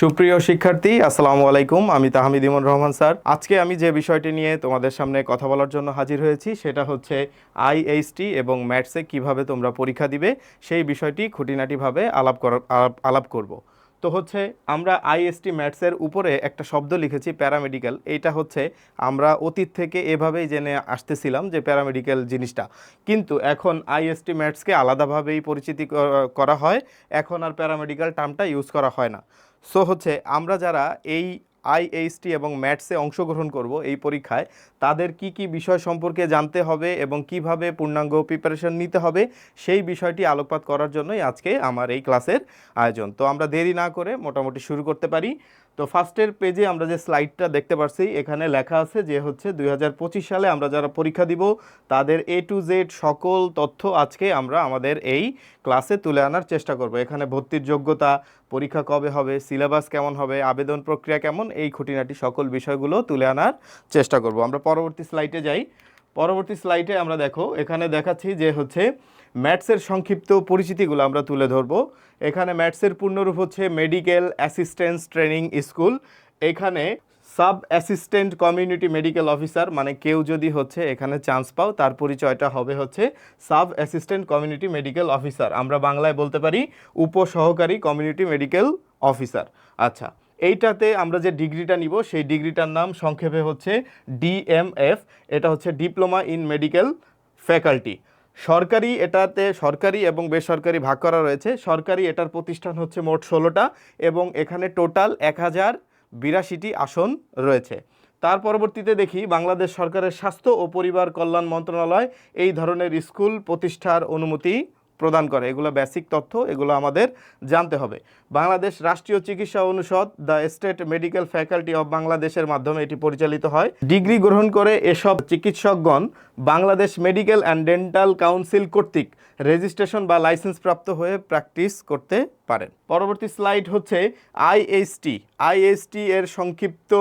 সুপ্রিয় শিক্ষার্থী, আসসালামু আলাইকুম। আমি তাহমিদ ইমন রহমান স্যার। আজকে আমি যে বিষয়টি নিয়ে তোমাদের সামনে কথা বলার জন্য হাজির হয়েছি, সেটা হচ্ছে আইএইচটি এবং ম্যাথসে কীভাবে তোমরা পরীক্ষা দিবে, সেই বিষয়টি খুঁটিনাটিভাবে আলাপ কর, আলাপ- করব। তো হচ্ছে, আমরা আইএসটি ম্যাথসের উপরে একটা শব্দ লিখেছি, প্যারামেডিক্যাল। এইটা হচ্ছে, আমরা অতীত থেকে এভাবেই জেনে আসতেছিলাম যে প্যারামেডিক্যাল জিনিসটা। কিন্তু এখন আইএসটি ম্যাথসকে আলাদাভাবেই পরিচিতি করা হয়, এখন আর প্যারামেডিক্যাল টার্মটা ইউজ করা হয় না। সো হচ্ছে আমরা যারা এই আইএইচটি এবং ম্যাটসে অংশগ্রহণ করব এই পরীক্ষায়, তাদের কি কি বিষয় সম্পর্কে জানতে হবে এবং কীভাবে পূর্ণাঙ্গ প্রিপারেশন নিতে হবে, সেই বিষয়টি আলোকপাত করার জন্যই আজকে আমার এই ক্লাসের আয়োজন। তো আমরা দেরি না করে মোটামুটি শুরু করতে পারি। তো ফার্স্টের পেজে আমরা যে স্লাইডটা দেখতে পাচ্ছি এখানে লেখা আছে যে হচ্ছে দু হাজার পঁচিশ সালে আমরা যারা পরীক্ষা দিব, তাদের এ টু জেড সকল তথ্য আজকে আমরা আমাদের এই ক্লাসে তুলে আনার চেষ্টা করব। এখানে ভর্তির যোগ্যতা, পরীক্ষা কবে হবে, সিলেবাস কেমন হবে, আবেদন প্রক্রিয়া কেমন, এই খুঁটিনাটি সকল বিষয়গুলো তুলে আনার চেষ্টা করব। আমরা পরবর্তী স্লাইডে যাই। পরবর্তী স্লাইডে আমরা দেখো, এখানে দেখাচ্ছি যে হচ্ছে ম্যাথসের সংক্ষিপ্ত পরিচিতিগুলো আমরা তুলে ধরবো। এখানে ম্যাথসের পূর্ণরূপ হচ্ছে মেডিকেল অ্যাসিস্ট্যান্স ট্রেনিং স্কুল। এখানে sub assistant community medical officer মানে কেউ যদি হচ্ছে এখানে চান্স পাও, তার পরিচয়টা হবে হচ্ছে sub assistant community medical officer. আমরা বাংলায় বলতে পারি উপসহকারী কমিউনিটি মেডিকেল অফিসার। আচ্ছা এইটাতে আমরা যে ডিগ্রিটা নিব, সেই ডিগ্রিটার নাম সংক্ষেপে হচ্ছে ডিএমএফ, এটা হচ্ছে ডিপ্লোমা ইন মেডিকেল ফ্যাকাল্টি। সরকারি এটাতে সরকারি এবং বেসরকারি ভাগ করা রয়েছে। সরকারি এটার প্রতিষ্ঠান হচ্ছে মোট ষোলোটা এবং এখানে টোটাল এক হাজার বিরাশিটি আসন রয়েছে। তার পরবর্তীতে দেখি বাংলাদেশ সরকারের স্বাস্থ্য ও পরিবার কল্যাণ মন্ত্রণালয় এই ধরনের স্কুল প্রতিষ্ঠার অনুমতি প্রদান করে। এগুলো বেসিক তথ্য, এগুলো আমাদের জানতে হবে। বাংলাদেশ রাষ্ট্রীয় চিকিৎসা অনুষদ the state medical faculty of বাংলাদেশের মাধ্যমে এটি পরিচালিত হয়। ডিগ্রি গ্রহণ করে এসব চিকিৎসকগণ Bangladesh medical and dental council কর্তৃক রেজিস্ট্রেশন বা লাইসেন্স প্রাপ্ত হয়ে প্র্যাকটিস করতে পারেন। পরবর্তী স্লাইড হচ্ছে আইএসটি আইএসটি এর সংক্ষিপ্ত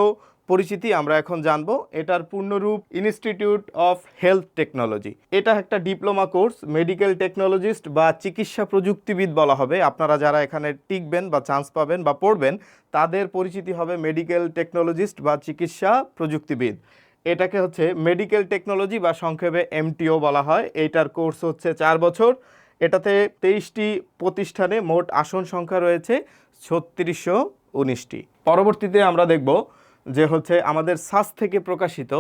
পরিচিতি আমরা এখন জানব। এটার পূর্ণরূপ ইনস্টিটিউট অফ হেলথ টেকনোলজি এটা একটা ডিপ্লোমা কোর্স মেডিকেল টেকনোলজিস্ট বা চিকিৎসা প্রযুক্তিবিদ বলা হবে। আপনারা যারা এখানে টিকবেন বা চান্স পাবেন বা পড়বেন, তাদের পরিচিতি হবে মেডিকেল টেকনোলজিস্ট বা চিকিৎসা প্রযুক্তিবিদ। এটাকে হচ্ছে মেডিকেল টেকনোলজি বা সংক্ষেপে এমটিও বলা হয়। এইটার কোর্স হচ্ছে চার বছর। এটাতে তেইশটি প্রতিষ্ঠানে মোট আসন সংখ্যা রয়েছে, ছত্রিশশো উনিশটি। পরবর্তীতে আমরা দেখব যে হচ্ছে আমাদের সাস থেকে প্রকাশিত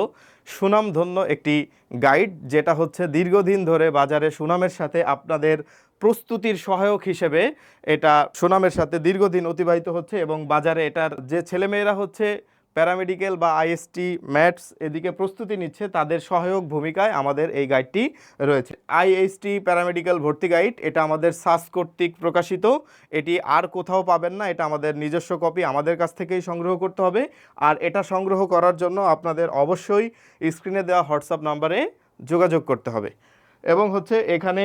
সুনামধন্য একটি গাইড, যেটা হচ্ছে দীর্ঘদিন ধরে বাজারে সুনামের সাথে আপনাদের প্রস্তুতির সহায়ক হিসেবে এটা সুনামের সাথে দীর্ঘদিন অতিবাহিত হচ্ছে এবং বাজারে এটার যে ছেলেমেয়েরা হচ্ছে প্যারামেডিক্যাল বা আইএসটি ম্যাটস এদিকে প্রস্তুতি নিচ্ছে তাদের সহায়ক ভূমিকায় আমাদের এই গাইডটি রয়েছে। আইএসটি প্যারামেডিক্যাল ভর্তি গাইড, এটা আমাদের সাস কর্তৃক প্রকাশিত। এটি আর কোথাও পাবেন না, এটা আমাদের নিজস্ব কপি, আমাদের কাছ থেকেই সংগ্রহ করতে হবে। আর এটা সংগ্রহ করার জন্য আপনাদের অবশ্যই স্ক্রিনে দেওয়া হোয়াটসঅ্যাপ নাম্বারে যোগাযোগ করতে হবে। এবং হচ্ছে এখানে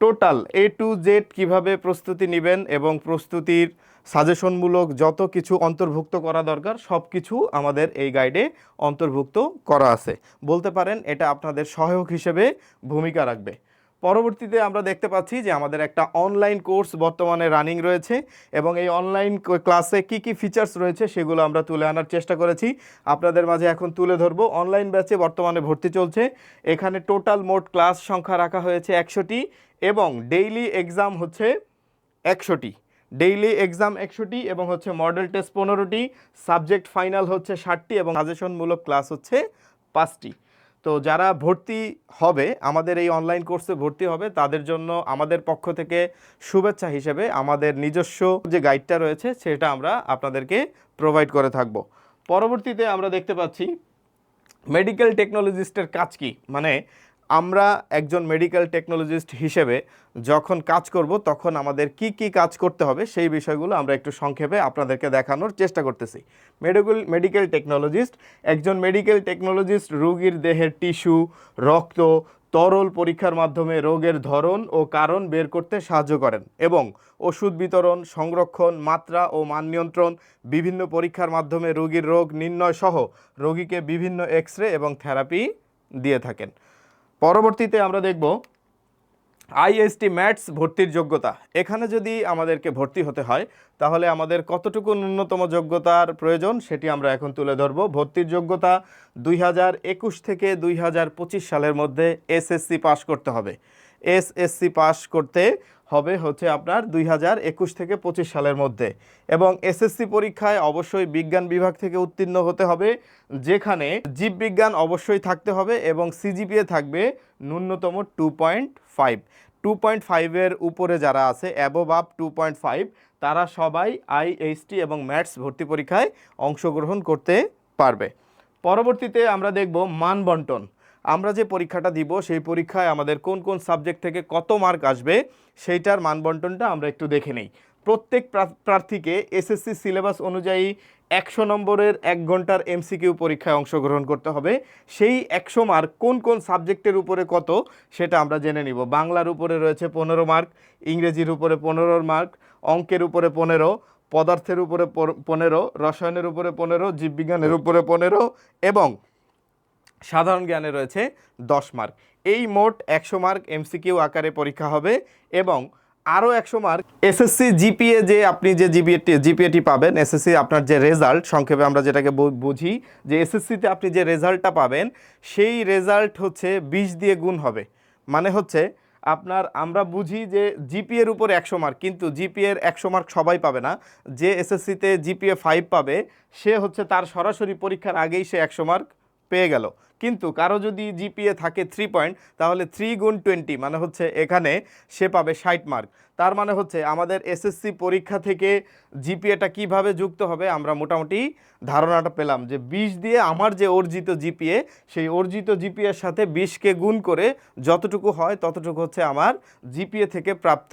টোটাল এ টু জেড কীভাবে প্রস্তুতি নেবেন এবং প্রস্তুতির সাজেশনমূলক যত কিছু অন্তর্ভুক্ত করা দরকার, সব কিছু আমাদের এই গাইডে অন্তর্ভুক্ত করা আছে। বলতে পারেন, এটা আপনাদের সহায়ক হিসেবে ভূমিকা রাখবে। পরবর্তীতে আমরা দেখতে পাচ্ছি যে আমাদের একটা অনলাইন কোর্স বর্তমানে রানিং রয়েছে এবং এই অনলাইন ক্লাসে কি কি ফিচার্স রয়েছে সেগুলো আমরা তুলে আনার চেষ্টা করেছি। আপনাদের মাঝে এখন তুলে ধরবো। অনলাইন ব্যাচে বর্তমানে ভর্তি চলছে। এখানে টোটাল মোট ক্লাস সংখ্যা রাখা হয়েছে একশোটি এবং ডেইলি এক্সাম হচ্ছে একশোটি। ডেইলি এক্সাম একশোটি এবং হচ্ছে মডেল টেস্ট পনেরোটি, সাবজেক্ট ফাইনাল হচ্ছে ষাটটি এবং সাজেশনমূলক ক্লাস হচ্ছে পাঁচটি। তো যারা ভর্তি হবে, আমাদের এই অনলাইন কোর্সে ভর্তি হবে, তাদের জন্য আমাদের পক্ষ থেকে শুভেচ্ছা হিসেবে আমাদের নিজস্ব যে গাইডটা রয়েছে, সেটা আমরা আপনাদেরকে প্রোভাইড করে থাকব। পরবর্তীতে আমরা দেখতে পাচ্ছি মেডিকেল টেকনোলজিস্টের কাজ কি? মানে আমরা একজন মেডিকেল টেকনোলজিস্ট হিসেবে যখন কাজ করব, তখন আমাদের কি কি কাজ করতে হবে, সেই বিষয়গুলো আমরা একটু সংক্ষেপে আপনাদেরকে দেখানোর চেষ্টা করতেছি। মেডিকেল মেডিকেল টেকনোলজিস্ট একজন মেডিকেল টেকনোলজিস্ট রোগীর দেহের টিস্যু রক্ত, তরল পরীক্ষার মাধ্যমে রোগের ধরন ও কারণ বের করতে সাহায্য করেন এবং ওষুধ বিতরণ, সংরক্ষণ, মাত্রা ও মান নিয়ন্ত্রণ, বিভিন্ন পরীক্ষার মাধ্যমে রোগীর রোগ নির্ণয় সহ রোগীকে বিভিন্ন এক্স রে এবং থেরাপি দিয়ে থাকেন। পরবর্তীতে আমরা দেখব আইএসটি ম্যাটস ভর্তির যোগ্যতা। এখানে যদি আমাদেরকে ভর্তি হতে হয়, তাহলে আমাদের কতটুকু ন্যূনতম যোগ্যতার প্রয়োজন সেটি আমরা এখন তুলে ধরব। ভর্তির যোগ্যতা দুই হাজার একুশ থেকে দুই হাজার পঁচিশ সালের মধ্যে এসএসসি পাস করতে হবে। এসএসসি পাস করতে হবে হচ্ছে আপনার দুই হাজার একুশ থেকে পঁচিশ সালের মধ্যে। এবং এসএসসি পরীক্ষায় অবশ্যই বিজ্ঞান বিভাগ থেকে উত্তীর্ণ হতে হবে, যেখানে জীববিজ্ঞান অবশ্যই থাকতে হবে এবং সিজিপিএ থাকবে ন্যূনতম two point five two point ফাইভের উপরে যারা আছে above up two point five তারা সবাই আইএইচটি এবং ম্যাথস ভর্তি পরীক্ষায় অংশগ্রহণ করতে পারবে। পরবর্তীতে আমরা দেখব মান বন্টন। আমরা যে পরীক্ষাটা দিব, সেই পরীক্ষায় আমাদের কোন কোন সাবজেক্ট থেকে কত মার্ক আসবে, সেইটার মানবন্টনটা আমরা একটু দেখে নেই। প্রত্যেক প্রা- প্রার্থীকে এসএসসি সিলেবাস অনুযায়ী একশো নম্বরের এক ঘণ্টার এমসিকিউ পরীক্ষায় অংশগ্রহণ করতে হবে। সেই একশো মার্ক কোন কোন সাবজেক্টের উপরে কত, সেটা আমরা জেনে নিব। বাংলার উপরে রয়েছে পনেরো মার্ক, ইংরেজির উপরে পনেরো মার্ক, অঙ্কের উপরে পনেরো, পদার্থের উপরে পনেরো, রসায়নের উপরে পনেরো, জীববিজ্ঞানের উপরে পনেরো এবং সাধারণ জ্ঞানে রয়েছে দশ মার্ক। এই মোট একশো মার্ক এমসিকিউ আকারে পরীক্ষা হবে এবং আরও একশো মার্ক এসএসসি জিপিএ যে আপনি যে জিপিএটি জিপিএটি পাবেন, এসএসসি আপনার যে রেজাল্ট, সংক্ষেপে আমরা যেটাকে বুঝি, যে এসএসসিতে আপনি যে রেজাল্টটা পাবেন, সেই রেজাল্ট হচ্ছে বিশ দিয়ে গুণ হবে। মানে হচ্ছে আপনার আমরা বুঝি যে জিপিএর উপর একশো মার্ক, কিন্তু জিপিএর একশো মার্ক সবাই পাবে না। যে এসএসসিতে জিপিএ ফাইভ পাবে, সে হচ্ছে তার সরাসরি পরীক্ষার আগেই সে একশো মার্ক পেয়ে গেল। কিন্তু কারও যদি জিপিএ থাকে থ্রি পয়েন্ট তাহলে থ্রি গুণ টোয়েন্টি মানে হচ্ছে এখানে সে পাবে ষাট মার্ক তার মানে হচ্ছে আমাদের এসএসসি পরীক্ষা থেকে জিপিএটা কীভাবে যুক্ত হবে আমরা মোটামুটি ধারণাটা পেলাম যে বিশ দিয়ে আমার যে অর্জিত জিপিএ সেই অর্জিত জিপিএর সাথে বিশকে গুণ করে যতটুকু হয় ততটুকু হচ্ছে আমার জিপিএ থেকে প্রাপ্ত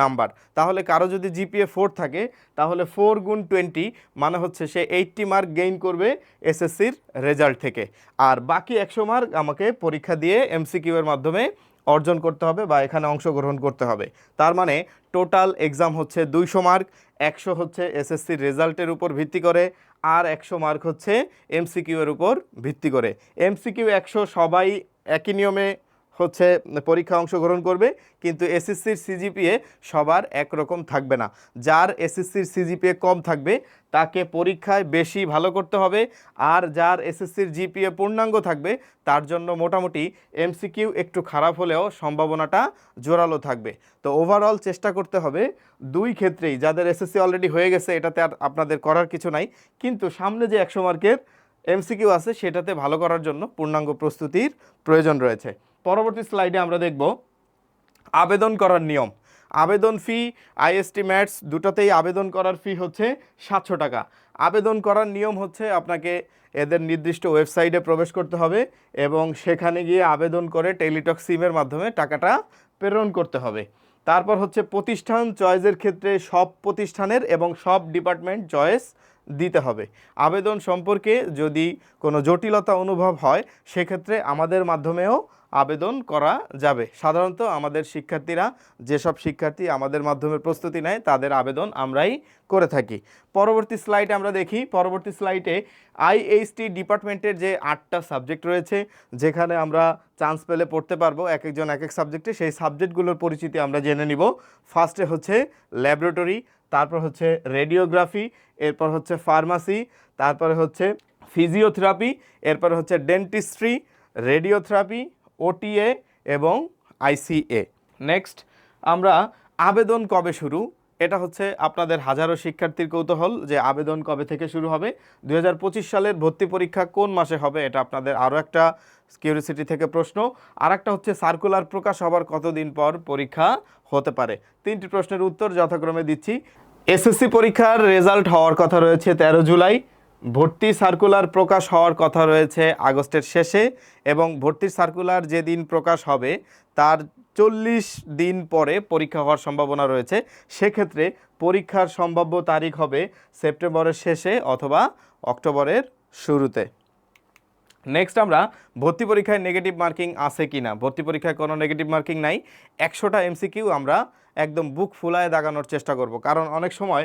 নাম্বার। তাহলে কারও যদি জিপিএ ফোর থাকে, তাহলে ফোর গুণ টোয়েন্টি মানে হচ্ছে সে এইট্টি মার্ক গেইন করবে এসএসসির রেজাল্ট থেকে। আর বাকি একশো মার্ক আমাকে পরীক্ষা দিয়ে এমসিকিউ এর মাধ্যমে অর্জন করতে হবে বা এখানে অংশগ্রহণ করতে হবে। তার মানে টোটাল এক্সাম হচ্ছে দুইশো মার্ক একশো হচ্ছে এসএসসির রেজাল্টের উপর ভিত্তি করে, আর একশো মার্ক হচ্ছে এমসিকিউ এর উপর ভিত্তি করে। এমসিকিউ একশো সবাই একই নিয়মে হচ্ছে পরীক্ষা অংশগ্রহণ করবে, কিন্তু এসএসসির সিজিপিএ সবার একরকম থাকবে না। যার এসএসসির সিজিপিএ কম থাকবে, তাকে পরীক্ষায় বেশি ভালো করতে হবে, আর যার এসএসসির জিপিএ পূর্ণাঙ্গ থাকবে, তার জন্য মোটামুটি এমসিকিউ একটু খারাপ হলেও সম্ভাবনাটা জোরালো থাকবে। তো ওভারঅল চেষ্টা করতে হবে, দুই ক্ষেত্রেই, যাদের এসএসসি অলরেডি হয়ে গেছে, এটাতে আর আপনাদের করার কিছু নাই, কিন্তু সামনে যে একশো মার্কের এমসিকিউ আছে, সেটাতে ভালো করার জন্য পূর্ণাঙ্গ প্রস্তুতির প্রয়োজন রয়েছে। পরবর্তী স্লাইডে আমরা দেখব আবেদন করার নিয়ম। আবেদন ফি আইএসটি ম্যাটস দুটোতেই আবেদন করার ফি হচ্ছে সাতশো টাকা। আবেদন করার নিয়ম হচ্ছে আপনাকে এদের নির্দিষ্ট ওয়েবসাইটে প্রবেশ করতে হবে এবং সেখানে গিয়ে আবেদন করে টেলিটক সিমের মাধ্যমে টাকাটা প্রেরণ করতে হবে। তারপর হচ্ছে প্রতিষ্ঠান চয়েসের ক্ষেত্রে সব প্রতিষ্ঠানের এবং সব ডিপার্টমেন্ট চয়েস দিতে হবে। আবেদন সম্পর্কে যদি কোনো জটিলতা অনুভব হয়, সেক্ষেত্রে আমাদের মাধ্যমেও আবেদন করা যাবে। সাধারণত আমাদের শিক্ষার্থীরা যেসব শিক্ষার্থী আমাদের মাধ্যমে প্রস্তুতি নেয়, তাদের আবেদন আমরাই করে থাকি। পরবর্তী স্লাইডে আমরা দেখি, পরবর্তী স্লাইডে আইএইচটি ডিপার্টমেন্টের যে আটটা সাবজেক্ট রয়েছে, যেখানে আমরা চান্স পেলে পড়তে পারব এক একজন এক এক সাবজেক্টে সেই সাবজেক্টগুলোর পরিচিতি আমরা জেনে নিব। ফার্স্টে হচ্ছে ল্যাবরেটরি তারপর হচ্ছে রেডিওগ্রাফি এরপর হচ্ছে ফার্মাসি তারপরে হচ্ছে ফিজিওথেরাপি এরপর হচ্ছে ডেন্টিস্ট্রি রেডিওথেরাপি ওটিএ এবং আইসিএ নেক্সট আমরা আবেদন কবে শুরু? এটা হচ্ছে আপনাদের হাজারো শিক্ষার্থীর কৌতূহল যে আবেদন কবে থেকে শুরু হবে? দু হাজার পঁচিশ সালের ভর্তি পরীক্ষা কোন মাসে হবে? এটা আপনাদের আরও একটা কিউরিসিটি থেকে প্রশ্ন। আর একটা হচ্ছে সার্কুলার প্রকাশ হবার কতদিন পর পরীক্ষা হতে পারে? তিনটি প্রশ্নের উত্তর যথাক্রমে দিচ্ছি। এসএসসি পরীক্ষার রেজাল্ট হওয়ার কথা রয়েছে তেরো জুলাই। ভর্তি সার্কুলার প্রকাশ হওয়ার কথা রয়েছে আগস্টের শেষে এবং ভর্তির সার্কুলার যেদিন প্রকাশ হবে, তার চল্লিশ দিন পরে পরীক্ষা হওয়ার সম্ভাবনা রয়েছে। সেক্ষেত্রে পরীক্ষার সম্ভাব্য তারিখ হবে সেপ্টেম্বরের শেষে অথবা অক্টোবরের শুরুতে। নেক্সট আমরা ভর্তি পরীক্ষায় নেগেটিভ মার্কিং আছে কি না ভর্তি পরীক্ষায় কোনো নেগেটিভ মার্কিং নাই। একশোটা এমসিকিউ আমরা একদম বুক ফুলায় দাগানোর চেষ্টা করব। কারণ অনেক সময়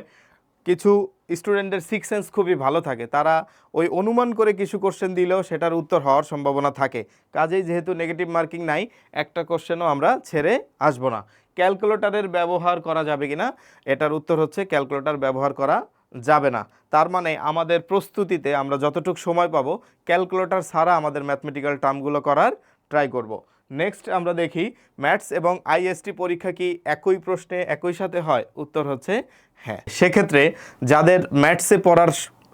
কিছু স্টুডেন্টের সিক্স সেন্স খুবই ভালো থাকে। তারা ওই অনুমান করে কিছু কোশ্চেন দিলেও সেটার উত্তর হওয়ার সম্ভাবনা থাকে। কাজেই যেহেতু নেগেটিভ মার্কিং নাই, একটা কোশ্চেনও আমরা ছেড়ে আসব না। ক্যালকুলেটারের ব্যবহার করা যাবে কিনা, এটার উত্তর হচ্ছে ক্যালকুলেটার ব্যবহার করা যাবে না। তার মানে আমাদের প্রস্তুতিতে আমরা যতটুকু সময় পাবো ক্যালকুলেটার ছাড়া আমাদের ম্যাথমেটিক্যাল টার্মগুলো করার ট্রাই করব। নেক্সট আমরা দেখি ম্যাথস এবং আইএসটি পরীক্ষা কি একই প্রশ্নে একই সাথে হয়? উত্তর হচ্ছে হ্যাঁ। সেক্ষেত্রে যাদের ম্যাথসে পড়ার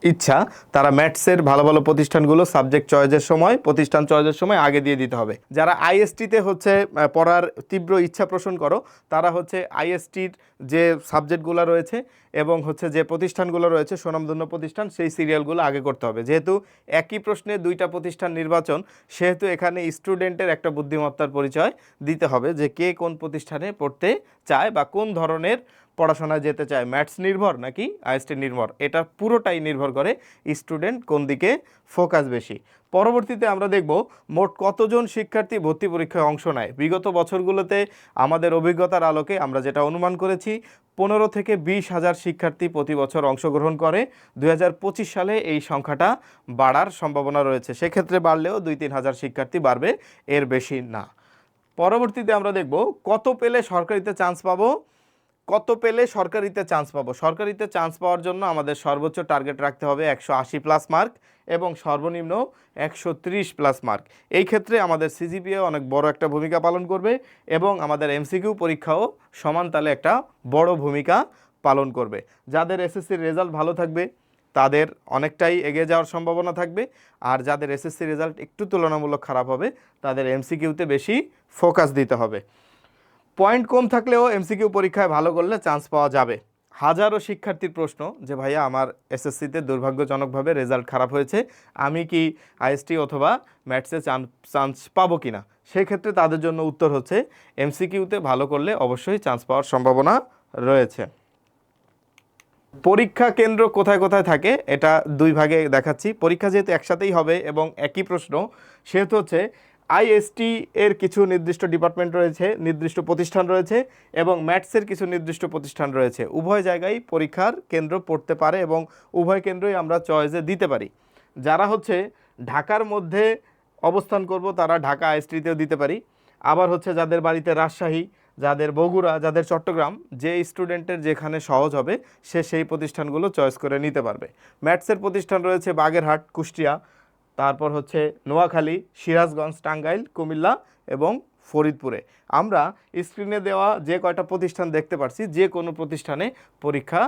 ইচ্ছা, তারা ম্যাথসের ভালো ভালো প্রতিষ্ঠানগুলো সাবজেক্ট চয়েসের সময়, প্রতিষ্ঠান চয়েসের সময় আগে দিয়ে দিতে হবে। যারা আইএসটিতে হচ্ছে পড়ার তীব্র ইচ্ছা পোষণ করো, তারা হচ্ছে আইএসটির যে সাবজেক্টগুলো রয়েছে এবং হচ্ছে যে প্রতিষ্ঠানগুলো রয়েছে, সুনামধন্য প্রতিষ্ঠান, সেই সিরিয়ালগুলো আগে করতে হবে। যেহেতু একই প্রশ্নে দুইটা প্রতিষ্ঠান নির্বাচন, সেহেতু এখানে স্টুডেন্টের একটা বুদ্ধিমত্তার পরিচয় দিতে হবে যে কে কোন প্রতিষ্ঠানে পড়তে চায় বা কোন ধরনের পড়াশোনায় যেতে চায়। ম্যাথস নির্ভর নাকি আইএসটি নির্ভর? এটা পুরোটাই নির্ভর করে স্টুডেন্ট কোন দিকে ফোকাস বেশি। পরবর্তীতে আমরা দেখব মোট কতজন শিক্ষার্থী ভর্তি পরীক্ষায় অংশ নেয়। বিগত বছরগুলোতে আমাদের অভিজ্ঞতার আলোকে আমরা যেটা অনুমান করেছি, পনেরো থেকে বিশ হাজার শিক্ষার্থী প্রতি বছর অংশগ্রহণ করে। দু হাজার পঁচিশ সালে এই সংখ্যাটা বাড়ার সম্ভাবনা রয়েছে। সেক্ষেত্রে বাড়লেও দুই তিন হাজার শিক্ষার্থী বাড়বে, এর বেশি না। পরবর্তীতে আমরা দেখব কত পেলে সরকারিতে চান্স পাবো। কত পেলে সরকারিতে চান্স পাবো? সরকারিতে চান্স পাওয়ার জন্য আমাদের সর্বোচ্চ টার্গেট রাখতে হবে একশো আশি প্লাস মার্ক এবং সর্বনিম্ন একশো ত্রিশ প্লাস মার্ক এই ক্ষেত্রে আমাদের সিজিপিএ অনেক বড় একটা ভূমিকা পালন করবে এবং আমাদের এমসিকিউ পরীক্ষাও সমান তালে একটা বড় ভূমিকা পালন করবে। যাদের এসএসসির রেজাল্ট ভালো থাকবে, তাদের অনেকটাই এগিয়ে যাওয়ার সম্ভাবনা থাকবে। আর যাদের এসএসসি রেজাল্ট একটু তুলনামূলক খারাপ হবে, তাদের এমসিকিউতে বেশি ফোকাস দিতে হবে। পয়েন্ট কম থাকলেও এমসিকিউ পরীক্ষায় ভালো করলে চান্স পাওয়া যাবে। হাজারো শিক্ষার্থীর প্রশ্ন যে, ভাইয়া, আমার এসএসসিতে দুর্ভাগ্যজনকভাবে রেজাল্ট খারাপ হয়েছে, আমি কি আইএসটি অথবা ম্যাথসে চান্স পাবো কি না সেক্ষেত্রে তাদের জন্য উত্তর হচ্ছে, এমসিকিউতে ভালো করলে অবশ্যই চান্স পাওয়ার সম্ভাবনা রয়েছে। পরীক্ষা কেন্দ্র কোথায় কোথায় থাকে, এটা দুই ভাগে দেখাচ্ছি। পরীক্ষা যেহেতু একসাথেই হবে এবং একই প্রশ্ন, সেহেতু হচ্ছে আইএসটি এর কিছু নির্দিষ্ট ডিপার্টমেন্ট রয়েছে, নির্দিষ্ট প্রতিষ্ঠান রয়েছে এবং ম্যাথসের কিছু নির্দিষ্ট প্রতিষ্ঠান রয়েছে। উভয় জায়গায় পরীক্ষার কেন্দ্র পড়তে পারে এবং উভয় কেন্দ্রই আমরা চয়েসে দিতে পারি। যারা হচ্ছে ঢাকার মধ্যে অবস্থান করব, তারা ঢাকা আইএসটিতেও দিতে পারি। আবার হচ্ছে যাদের বাড়িতে রাজশাহী, যাদের বগুড়া, যাদের চট্টগ্রাম, যে স্টুডেন্টের যেখানে সহজ হবে, সে সেই প্রতিষ্ঠানগুলো চয়েস করে নিতে পারবে। ম্যাথসের প্রতিষ্ঠান রয়েছে বাগেরহাট, কুষ্টিয়া তারপর হচ্ছে নোয়াখালী, সিরাজগঞ্জ, টাঙ্গাইল, কুমিল্লা এবং ফরিদপুরে। আমরা স্ক্রিনে দেওয়া যে কয়টা প্রতিষ্ঠান দেখতে পারছি, যে কোনো প্রতিষ্ঠানে পরীক্ষা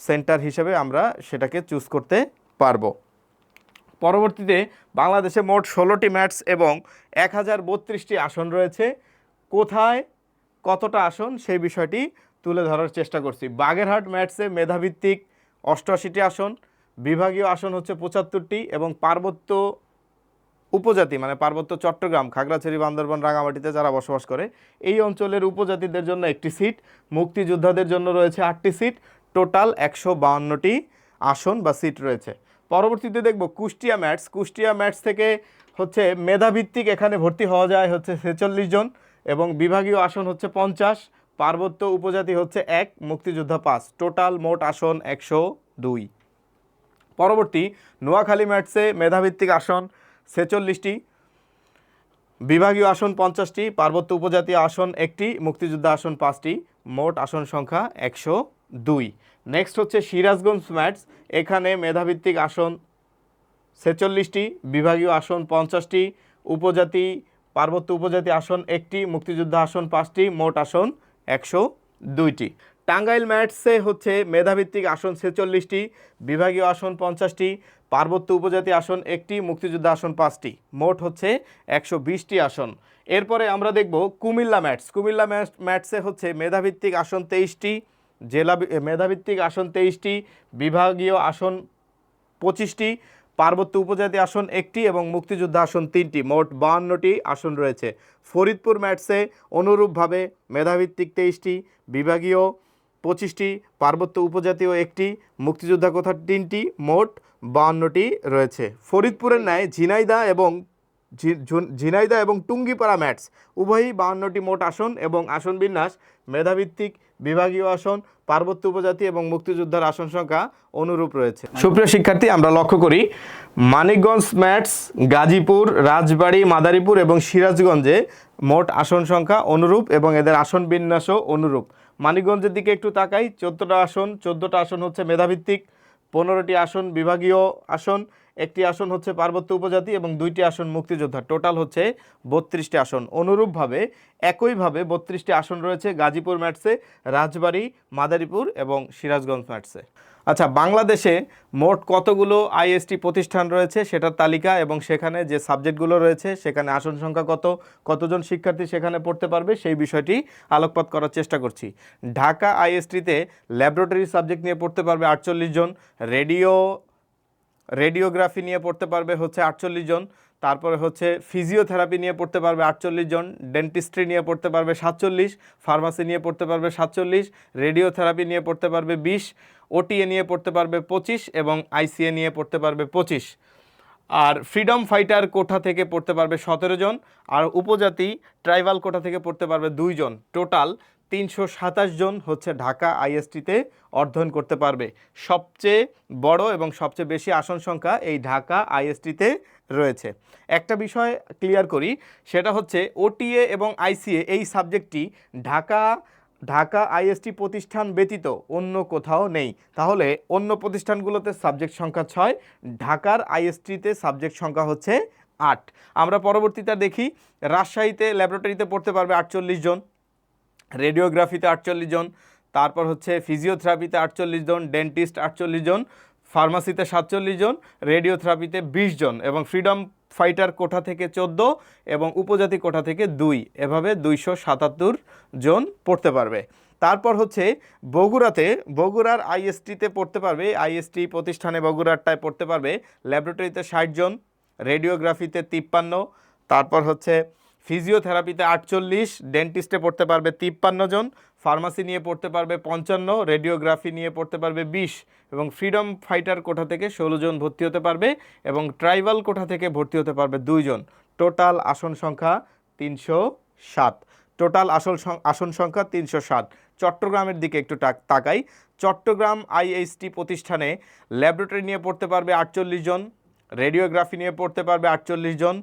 সেন্টার হিসেবে আমরা সেটাকে চুজ করতে পারব। পরবর্তীতে বাংলাদেশে মোট ষোলোটি ম্যাটস এবং এক হাজার বত্রিশটি আসন রয়েছে। কোথায় কতটা আসন, সেই বিষয়টি তুলে ধরার চেষ্টা করছি। বাগেরহাট ম্যাটসে মেধাভিত্তিক অষ্টআশিটি আসন বিভাগীয় আসন হচ্ছে পঁচাত্তরটি এবং পার্বত্য উপজাতি মানে পার্বত্য চট্টগ্রাম, খাগড়াছড়ি, বান্দরবান রাঙামাটিতে যারা বসবাস করে, এই অঞ্চলের উপজাতিদের জন্য একটি সিট, মুক্তিযোদ্ধাদের জন্য রয়েছে আটটি সিট, টোটাল একশো বাউন্নটি আসন বা সিট রয়েছে। পরবর্তীতে দেখব কুষ্টিয়া ম্যাটস। কুষ্টিয়া ম্যাটস থেকে হচ্ছে মেধাভিত্তিক এখানে ভর্তি হওয়া যায় হচ্ছে ছেচল্লিশ জন এবং বিভাগীয় আসন হচ্ছে পঞ্চাশ, পার্বত্য উপজাতি হচ্ছে এক, মুক্তিযোদ্ধা পাঁচ। টোটাল মোট আসন একশো দুই। পরবর্তী নোয়াখালী ম্যাটসে মেধাভিত্তিক আসন ছেচল্লিশটি, বিভাগীয় আসন পঞ্চাশটি, পার্বত্য উপজাতি আসন একটি, মুক্তিযোদ্ধা আসন পাঁচটি, মোট আসন সংখ্যা একশো দুই। নেক্সট হচ্ছে সিরাজগঞ্জ ম্যাটস, এখানে মেধাভিত্তিক আসন ছেচল্লিশটি, বিভাগীয় আসন পঞ্চাশটি, উপজাতি, পার্বত্য উপজাতি আসন একটি, মুক্তিযোদ্ধা আসন পাঁচটি, মোট আসন একশো দুইটি। টাঙ্গাইল ম্যাটসে হচ্ছে মেধাভিত্তিক আসন ছেচল্লিশটি, বিভাগীয় আসন পঞ্চাশটি, পার্বত্য উপজাতি আসন একটি, মুক্তিযোদ্ধা আসন পাঁচটি। মোট হচ্ছে একশো বিশটি আসন। এরপরে আমরা দেখব কুমিল্লা ম্যাটস। কুমিল্লা ম্যাটস হচ্ছে মেধাভিত্তিক আসন তেইশটি, জেলা মেধাভিত্তিক আসন তেইশটি, বিভাগীয় আসন পঁচিশটি, পার্বত্য উপজাতি আসন একটি এবং মুক্তিযোদ্ধা আসন তিনটি। মোট বাহান্নটি আসন রয়েছে। ফরিদপুর ম্যাটসে অনুরূপভাবে মেধাভিত্তিক তেইশটি, বিভাগীয় পঁচিশটি পার্বত্য উপজাতীয় একটি মুক্তিযোদ্ধা কথা তিনটি, মোট বাহান্নটি রয়েছে। ফরিদপুরের ন্যায় ঝিনাইদা এবং ঝিনাইদা এবং টুঙ্গিপাড়া ম্যাটস, উভয়ই বাহান্নটি মোট আসন এবং আসন বিন্যাস, মেধাভিত্তিক বিভাগীয় আসন, পার্বত্য উপজাতি এবং মুক্তিযোদ্ধার আসন সংখ্যা অনুরূপ রয়েছে। সুপ্রিয় শিক্ষার্থী, আমরা লক্ষ্য করি মানিকগঞ্জ ম্যাটস, গাজীপুর, রাজবাড়ী, মাদারীপুর এবং সিরাজগঞ্জে মোট আসন সংখ্যা অনুরূপ এবং এদের আসন বিন্যাসও অনুরূপ। মানিকগঞ্জের দিকে একটু তাকাই। চোদ্দোটা আসন চোদ্দোটা আসন হচ্ছে মেধাভিত্তিক পনেরোটি আসন বিভাগীয় আসন। একটি আসন হচ্ছে পার্বত্য উপজাতি এবং দুইটি আসন মুক্তিযোদ্ধা। টোটাল হচ্ছে বত্রিশটি আসন। অনুরূপভাবে একইভাবে বত্রিশটি আসন রয়েছে গাজীপুর ম্যাটসে, রাজবাড়ী, মাদারীপুর এবং সিরাজগঞ্জ ম্যাটসে। আচ্ছা বাংলাদেশে মোট কতগুলো আইএসটি প্রতিষ্ঠান রয়েছে সেটার তালিকা এবং সেখানে যে সাবজেক্টগুলো রয়েছে সেখানে আসন সংখ্যা কত, কতজন শিক্ষার্থী সেখানে পড়তে পারবে সেই বিষয়টি আলোকপাত করার চেষ্টা করছি। ঢাকা আইএসটিতে ল্যাবরেটরি সাবজেক্ট নিয়ে পড়তে পারবে আটচল্লিশ জন, রেডিও রেডিওগ্রাফি নিয়ে পড়তে পারবে হচ্ছে আটচল্লিশ জন, তারপরে হচ্ছে ফিজিওথেরাপি নিয়ে পড়তে পারবে আটচল্লিশ জন, ডেন্টিস্ট্রি নিয়ে পড়তে পারবে সাতচল্লিশ, ফার্মাসি নিয়ে পড়তে পারবে সাতচল্লিশ, রেডিওথেরাপি নিয়ে পড়তে পারবে বিশ, ওটিএ নিয়ে পড়তে পারবে পঁচিশ এবং আইসিএ নিয়ে পড়তে পারবে পঁচিশ। আর ফ্রিডম ফাইটার কোঠা থেকে পড়তে পারবে সতেরো জন, আর উপজাতি ট্রাইবাল কোঠা থেকে পড়তে পারবে দুইজন টোটাল তিনশো সাতাশ জন হচ্ছে ঢাকা আইএসটিতে অধ্যয়ন করতে পারবে। সবচেয়ে বড় এবং সবচেয়ে বেশি আসন সংখ্যা এই ঢাকা আইএসটিতে রয়েছে। একটা বিষয় ক্লিয়ার করি, সেটা হচ্ছে ওটিএ এবং আইসিএ এই সাবজেক্টটি ঢাকা ঢাকা আইএসটি প্রতিষ্ঠান ব্যতীত অন্য কোথাও নেই। তাহলে অন্য প্রতিষ্ঠানগুলোতে সাবজেক্ট সংখ্যা ছয়, ঢাকার আইএসটিতে সাবজেক্ট সংখ্যা হচ্ছে আট। আমরা পরবর্তীতে দেখি, রাজশাহীতে, ল্যাবরেটরিতে পড়তে পারবে আটচল্লিশ জন। রেডিওগ্রাফিতে আটচল্লিশ জন, তারপর হচ্ছে ফিজিওথেরাপিতে আটচল্লিশ জন, ডেন্টিস্ট আটচল্লিশ জন, ফার্মাসিতে সাতচল্লিশ জন, রেডিওথেরাপিতে বিশ জন এবং ফ্রিডম ফাইটার কোঠা থেকে চোদ্দ এবং উপজাতি কোঠা থেকে দুই। এভাবে দুইশো সাতাত্তর জন পড়তে পারবে। তারপর হচ্ছে বগুড়াতে, বগুড়ার আইএসটিতে পড়তে পারবে, আইএসটি প্রতিষ্ঠানে বগুড়ারটায় পড়তে পারবে। ল্যাবরেটরিতে ষাট জন, রেডিওগ্রাফিতে তিপ্পান্ন, তারপর হচ্ছে ফিজিওথেরাপিতে আটচল্লিশ, ডেন্টিস্টে পড়তে পারবে তিপ্পান্ন জন, ফার্মাসি নিয়ে পড়তে পারবে পঞ্চান্ন, রেডিওগ্রাফি নিয়ে পড়তে পারবে বিশ এবং ফ্রিডম ফাইটার কোঠা থেকে ষোলো জন ভর্তি হতে পারবে এবং ট্রাইবাল কোঠা থেকে ভর্তি হতে পারবে দুইজন টোটাল আসন সংখ্যা তিনশো সাত। টোটাল আসল আসন সংখ্যা তিনশো সাত। চট্টগ্রামের দিকে একটু তাকাই। চট্টগ্রাম আইএইচটি প্রতিষ্ঠানে ল্যাবরেটরি নিয়ে পড়তে পারবে আটচল্লিশ জন, রেডিওগ্রাফি নিয়ে পড়তে পারবে আটচল্লিশ জন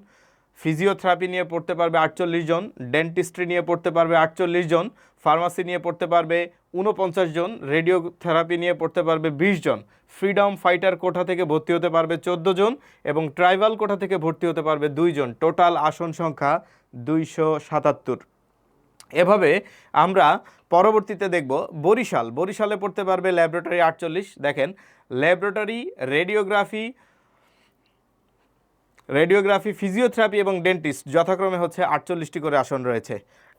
ফিজিওথেরাপি নিয়ে পড়তে পারবে আটচল্লিশ জন, ডেন্টিস্ট্রি নিয়ে পড়তে পারবে আটচল্লিশ জন, ফার্মাসি নিয়ে পড়তে পারবে উনপঞ্চাশ জন, রেডিওথেরাপি নিয়ে পড়তে পারবে বিশ জন। ফ্রিডম ফাইটার কোঠা থেকে ভর্তি হতে পারবে চোদ্দ জন এবং ট্রাইবাল কোঠা থেকে ভর্তি হতে পারবে দুইজন টোটাল আসন সংখ্যা দুইশো সাতাত্তর। এভাবে আমরা পরবর্তীতে দেখব বরিশাল। বরিশালে পড়তে পারবে ল্যাবরেটরি আটচল্লিশ। দেখেন, ল্যাবরেটরি, রেডিওগ্রাফি রেডিওগ্রাফি, ফিজিওথেরাপি এবং ডেন্টিস্ট যথাক্রমে হচ্ছে আটচল্লিশটি করে আসন রয়েছে।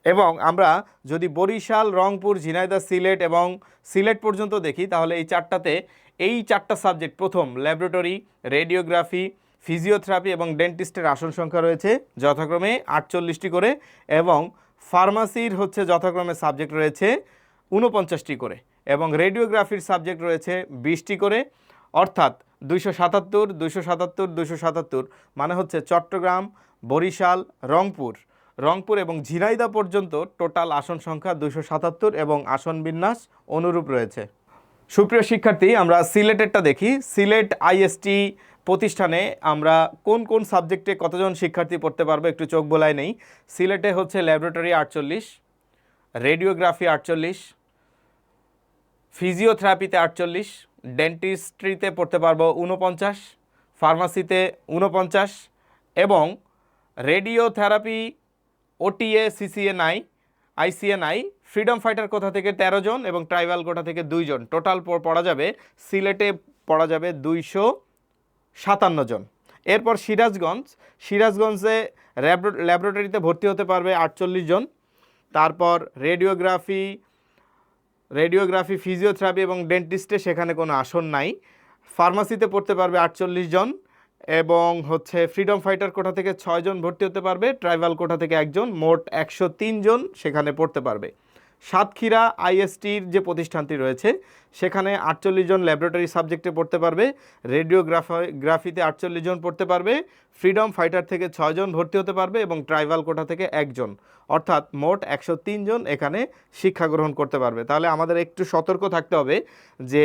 এবং আমরা যদি বরিশাল, রংপুর, ঝিনাইদহ, সিলেট এবং সিলেট পর্যন্ত দেখি, তাহলে এই চারটাতে এই চারটা সাবজেক্ট প্রথম ল্যাবরেটরি, রেডিওগ্রাফি, ফিজিওথেরাপি এবং ডেন্টিস্টের আসন সংখ্যা রয়েছে যথাক্রমে আটচল্লিশটি করে এবং ফার্মাসির হচ্ছে যথাক্রমে সাবজেক্ট রয়েছে ঊনপঞ্চাশটি করে এবং রেডিওগ্রাফির সাবজেক্ট রয়েছে বিশটি করে। অর্থাৎ দুইশো সাতাত্তর দুইশো সাতাত্তর দুইশো সাতাত্তর মানে হচ্ছে চট্টগ্রাম, বরিশাল, রংপুর। রংপুর এবং ঝিনাইদহ পর্যন্ত টোটাল আসন সংখ্যা দুইশো সাতাত্তর এবং আসন বিন্যাস অনুরূপ রয়েছে। সুপ্রিয় শিক্ষার্থী, আমরা সিলেটেরটা দেখি। সিলেট আইএসটি প্রতিষ্ঠানে আমরা কোন কোন সাবজেক্টে কতজন শিক্ষার্থী পড়তে পারব একটু চোখ বোলায় নেই। সিলেটে হচ্ছে ল্যাবরেটরি আটচল্লিশ, রেডিওগ্রাফি আটচল্লিশ, ফিজিওথেরাপিতে আটচল্লিশ ডেন্টিস্ট্রিতে পড়তে পারব উনপঞ্চাশ ফার্মাসিতে উনপঞ্চাশ এবং রেডিওথেরাপি ওটিএ সিসিএ নাই আইসিএ নাই ফ্রিডম ফাইটার কোথা থেকে তেরো জন এবং ট্রাইবাল কোথা থেকে দুইজন টোটাল পড়া যাবে, সিলেটে পড়া যাবে দুইশো সাতান্ন জন। এরপর সিরাজগঞ্জ, সিরাজগঞ্জে ল্যাবরেটরিতে ভর্তি হতে পারবে আটচল্লিশ জন। তারপর রেডিওগ্রাফি রেডিওগ্রাফি, ফিজিওথেরাপি এবং ডেন্টিস্টে সেখানে কোনো আসন নাই। ফার্মাসিতে পড়তে পারবে আটচল্লিশ জন এবং হচ্ছে ফ্রিডম ফাইটার কোটা থেকে ছয়জন ভর্তি হতে পারবে ট্রাইবাল কোটা থেকে একজন মোট একশো জন সেখানে পড়তে পারবে। সাতক্ষীরা আইএসটির যে প্রতিষ্ঠানটি রয়েছে, সেখানে আটচল্লিশ জন ল্যাবরেটরি সাবজেক্টে পড়তে পারবে, রেডিওগ্রাফি, গ্রাফিতে আটচল্লিশ জন পড়তে পারবে, ফ্রিডম ফাইটার থেকে ছয়জন ভর্তি হতে পারবে এবং ট্রাইবাল কোটা থেকে একজন অর্থাৎ মোট একশো তিন জন এখানে শিক্ষা গ্রহণ করতে পারবে। তাহলে আমাদের একটু সতর্ক থাকতে হবে যে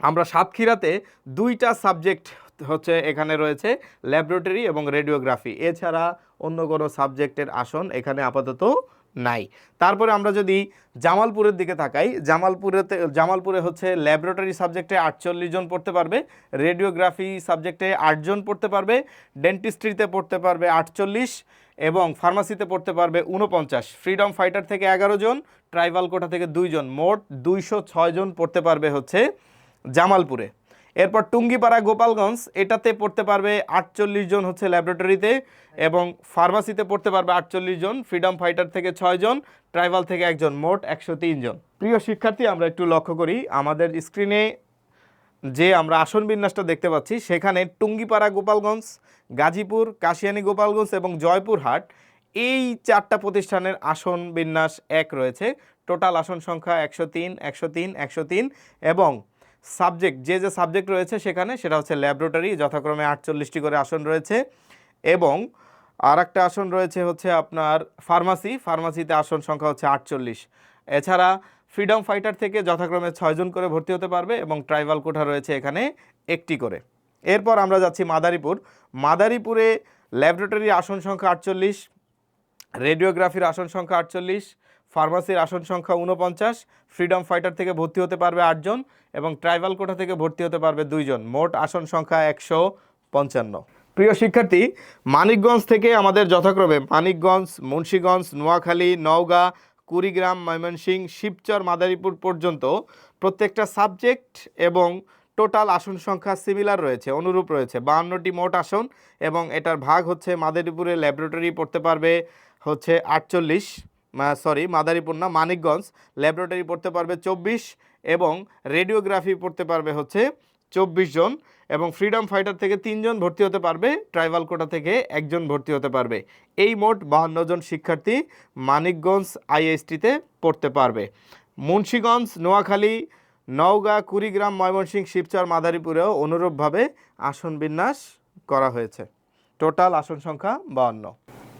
আমরা সাতক্ষীরাতে দুইটা সাবজেক্ট হচ্ছে এখানে রয়েছে, ল্যাবরেটরি এবং রেডিওগ্রাফি। এছাড়া অন্য কোনো সাবজেক্টের আসন এখানে আপাতত নাই। তারপরে আমরা যদি জামালপুরের দিকে তাকাই, জামালপুরেতে, জামালপুরে হচ্ছে ল্যাবরেটরি সাবজেক্টে আটচল্লিশ জন পড়তে পারবে, রেডিওগ্রাফি সাবজেক্টে আটজন পড়তে পারবে, ডেন্টিস্ট্রিতে পড়তে পারবে আটচল্লিশ এবং ফার্মাসিতে পড়তে পারবে উনপঞ্চাশ ফ্রিডম ফাইটার থেকে এগারো জন, ট্রাইবাল কোটা থেকে দুইজন মোট দুইশো ছয় জন পড়তে পারবে হচ্ছে জামালপুরে। এরপর টুঙ্গিপাড়া গোপালগঞ্জ, এটাতে পড়তে পারবে আটচল্লিশ জন হচ্ছে ল্যাবরেটরিতে এবং ফার্মাসিতে পড়তে পারবে আটচল্লিশ জন, ফ্রিডম ফাইটার থেকে ছয় জন ট্রাইবাল থেকে একজন, মোট একশো তিন জন। প্রিয় শিক্ষার্থী, আমরা একটু লক্ষ্য করি, আমাদের স্ক্রিনে যে আমরা আসন বিন্যাসটা দেখতে পাচ্ছি, সেখানে টুঙ্গিপাড়া গোপালগঞ্জ, গাজীপুর, কাশিয়ানী গোপালগঞ্জ এবং জয়পুরহাট, এই চারটা প্রতিষ্ঠানের আসন বিন্যাস এক রয়েছে। টোটাল আসন সংখ্যা একশো তিন একশো তিন একশো তিন এবং সাবজেক্ট, যে যে সাবজেক্ট রয়েছে সেখানে সেটা হচ্ছে ল্যাবরেটরি, যথাক্রমে আটচল্লিশটি করে আসন রয়েছে এবং আর একটা আসন রয়েছে হচ্ছে আপনার ফার্মাসি, ফার্মাসিতে আসন সংখ্যা হচ্ছে আটচল্লিশ। এছাড়া ফ্রিডম ফাইটার থেকে যথাক্রমে ছয়জন করে ভর্তি হতে পারবে এবং ট্রাইবাল কোঠা রয়েছে এখানে একটি করে। এরপর আমরা যাচ্ছি মাদারীপুর। মাদারীপুরে ল্যাবরেটরি আসন সংখ্যা আটচল্লিশ, রেডিওগ্রাফির আসন সংখ্যা আটচল্লিশ ফার্মাসির আসন সংখ্যা উনপঞ্চাশ ফ্রিডম ফাইটার থেকে ভর্তি হতে পারবে আটজন এবং ট্রাইবাল কোঠা থেকে ভর্তি হতে পারবে দুইজন মোট আসন সংখ্যা একশো পঞ্চান্ন। প্রিয় শিক্ষার্থী, মানিকগঞ্জ থেকে আমাদের যথাক্রমে মানিকগঞ্জ, মুন্সীগঞ্জ, নোয়াখালী, নওগাঁ, কুড়িগ্রাম, ময়মনসিংহ, শিবচর, মাদারীপুর পর্যন্ত প্রত্যেকটা সাবজেক্ট এবং টোটাল আসন সংখ্যা সিমিলার রয়েছে, অনুরূপ রয়েছে। বাহান্নটি মোট আসন এবং এটার ভাগ হচ্ছে মাদারীপুরে ল্যাবরেটরি পড়তে পারবে হচ্ছে আটচল্লিশ। সরি মাদারীপুর না, মানিকগঞ্জ। ল্যাবরেটরি পড়তে পারবে চব্বিশ এবং রেডিওগ্রাফি পড়তে পারবে হচ্ছে চব্বিশ জন এবং ফ্রিডম ফাইটার থেকে তিনজন ভর্তি হতে পারবে ট্রাইবাল কোটা থেকে একজন ভর্তি হতে পারবে। এই মোট বাহান্ন জন শিক্ষার্থী মানিকগঞ্জ আইএসটিতে পড়তে পারবে। মুন্সীগঞ্জ, নোয়াখালী, নওগাঁ, কুড়িগ্রাম, ময়মনসিংহ, শিবচর, মাদারীপুরেও অনুরূপভাবে আসন বিন্যাস করা হয়েছে। টোটাল আসন সংখ্যা বাহান্ন।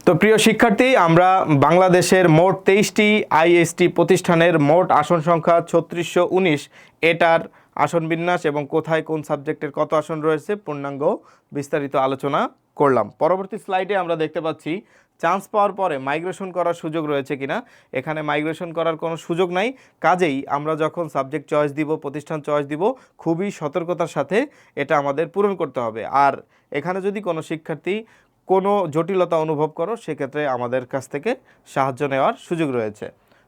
তো প্রিয় শিক্ষার্থী, আমরা বাংলাদেশের মোট তেইশটি আইএসটি প্রতিষ্ঠানের মোট আসন সংখ্যা ছত্রিশশো উনিশ। এটার আসন বিন্যাস এবং কোথায় কোন সাবজেক্টের কত আসন রয়েছে, পূর্ণাঙ্গ বিস্তারিত আলোচনা করলাম। পরবর্তী স্লাইডে আমরা দেখতে পাচ্ছি, চান্স পাওয়ার পরে মাইগ্রেশন করার সুযোগ রয়েছে কিনা। এখানে মাইগ্রেশন করার কোনো সুযোগ নাই। কাজেই আমরা যখন সাবজেক্ট চয়েস দিব, প্রতিষ্ঠান চয়েস দিব, খুবই সতর্কতার সাথে এটা আমাদের পূরণ করতে হবে। আর এখানে যদি কোনো শিক্ষার্থী কোনো জটিলতা অনুভব করো, সেক্ষেত্রে আমাদের কাছ থেকে সাহায্য নেওয়ার সুযোগ রয়েছে।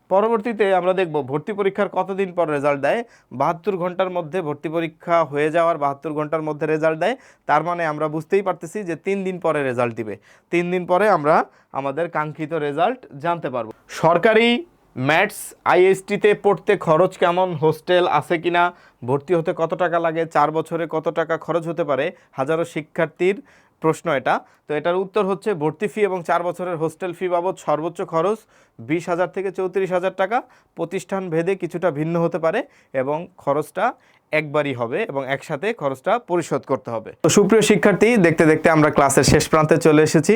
পরবর্তীতে আমরা দেখব ভর্তি পরীক্ষার কতদিন পর রেজাল্ট দেয়। বাহাত্তর ঘণ্টার মধ্যে ভর্তি পরীক্ষা হয়ে যাওয়ার বাহাত্তর ঘণ্টার মধ্যে রেজাল্ট দেয়। তার মানে আমরা বুঝতেই পারতেছি যে তিন দিন পরে রেজাল্ট দিবে। তিন দিন পরে আমরা আমাদের কাঙ্ক্ষিত রেজাল্ট জানতে পারব। সরকারি ম্যাথস আইএসটিতে পড়তে খরচ কেমন? হোস্টেল আছে কিনা? ভর্তি হতে কত টাকা লাগে? চার বছরে কত টাকা খরচ হতে পারে? হাজারো শিক্ষার্থীর প্রশ্ন এটা। তো এটার উত্তর হচ্ছে ভর্তি ফি এবং চার বছরের হোস্টেল ফি বাবদ সর্বোচ্চ খরচ বিশ হাজার থেকে চৌত্রিশ হাজার টাকা। প্রতিষ্ঠান ভেদে কিছুটা ভিন্ন হতে পারে এবং খরচটা একবারই হবে এবং একসাথে খরচটা পরিশোধ করতে হবে। তো সুপ্রিয় শিক্ষার্থী, দেখতে দেখতে আমরা ক্লাসের শেষ প্রান্তে চলে এসেছি।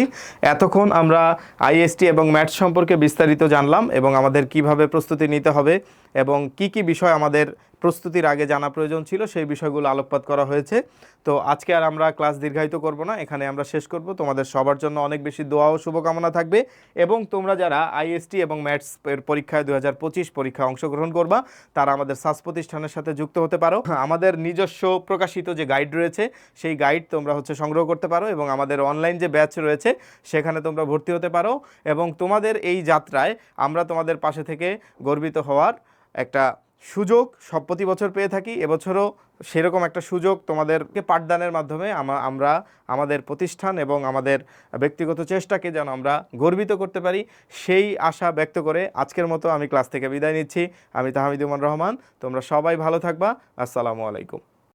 এতক্ষণ আমরা আইএসটি এবং ম্যাথ সম্পর্কে বিস্তারিত জানলাম এবং আমাদের কীভাবে প্রস্তুতি নিতে হবে এবং কি কি বিষয় আমাদের প্রস্তুতির আগে জানা প্রয়োজন ছিল, সেই বিষয়গুলো আলোকপাত করা হয়েছে। তো আজকে আর আমরা ক্লাস দীর্ঘায়িত করব না, এখানে আমরা শেষ করব। তোমাদের সবার জন্য অনেক বেশি দোয়া ও শুভকামনা থাকবে এবং তোমরা যারা আইএসটি এবং ম্যাথস পরীক্ষায় দু পরীক্ষায় অংশগ্রহণ করবা, তারা আমাদের সাস প্রতিষ্ঠানের সাথে যুক্ত হতে পারো। আমাদের নিজস্ব প্রকাশিত যে গাইড রয়েছে, সেই গাইড তোমরা হচ্ছে সংগ্রহ করতে পারো এবং আমাদের অনলাইন যে ব্যাচ রয়েছে, সেখানে তোমরা ভর্তি হতে পারো এবং তোমাদের এই যাত্রায় আমরা তোমাদের পাশে থেকে গর্বিত হওয়ার একটা সুযোগ সব প্রতি বছর পেয়ে থাকি। এবছরও সেরকম একটা সুযোগ তোমাদেরকে পাঠদানের মাধ্যমে আমা- আমরা আমাদের প্রতিষ্ঠান এবং আমাদের ব্যক্তিগত চেষ্টাকে যেন আমরা গর্বিত করতে পারি, সেই আশা ব্যক্ত করে আজকের মতো আমি ক্লাস থেকে বিদায় নিচ্ছি। আমি তাহমিদুমান রহমান, তোমরা সবাই ভালো থাকবা। আসসালামু আলাইকুম।